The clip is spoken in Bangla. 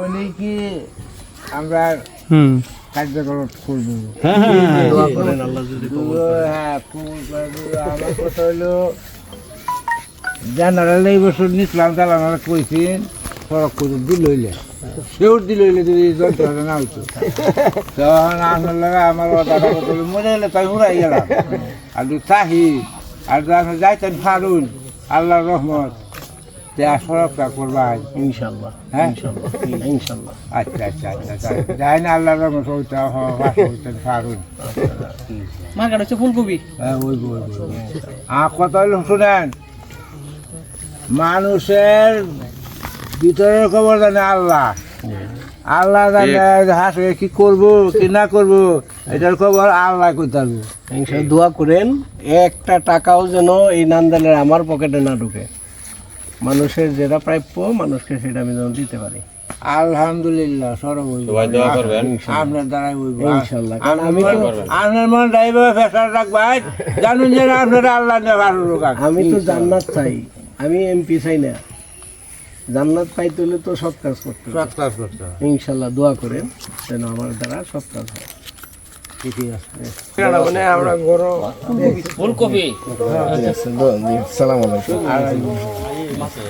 উনি কি আমরা হুম। করব। হ্যাঁ হ্যাঁ হ্যাঁ দোয়া করেন আল্লাহ যদি কবুল করে। হ্যাঁ কবুল করে আমার কথা হলো জেনারেল এই বছর চালানোর কইছেন সড়ক করে দিল হইলে। সেও দিল হইলে যদি যন্ত্রণা না হইতো। তখন আপনার আমার দাদা কথা হলো মরে গেলে তাই উড়াই গেলাম। আর আর যাইতেন ফারুন আল্লাহর রহমত। ইনশাল্লাহ হ্যাঁ? ইনশাল্লাহ ইনশাল্লাহ। আচ্ছা আচ্ছা আচ্ছা আচ্ছা। যাই না আল্লাহর রহমত হইতে হইতেন ফারুন। মার্কেট হচ্ছে ফুলকপি। হ্যাঁ ওই ওই আর কথা হলো শুনেন মানুষের ভিতরের খবর জানে আল্লাহ। আল্লাহ জানে হাসে কি করব কি না করব এটার খবর আল্লাহ করতে দোয়া করেন একটা টাকাও যেন এই নান্দালের আমার পকেটে না ঢুকে। মানুষের যেটা প্রাপ্য মানুষকে সেটা আমি যেন দিতে পারি। আলহামদুলিল্লাহ সরব আপনার দ্বারাই হইব। ইনশাল্লাহ আমি আপনার মন ড্রাইভার ফেসার রাখবাই জানুন যে আপনার আল্লাহ ভালো লোক আমি তো জান্নাত চাই। আমি এমপি চাই না। জান্নাত পাইতে হলে তো সৎ কাজ করতে সৎ কাজ করতে ইনশাল্লাহ দোয়া করেন যেন আমার দ্বারা সৎ কাজ হয়। ঠিকই আছে। মানে আমরা ফুলকপি। সালাম আলাইকুম। 맛을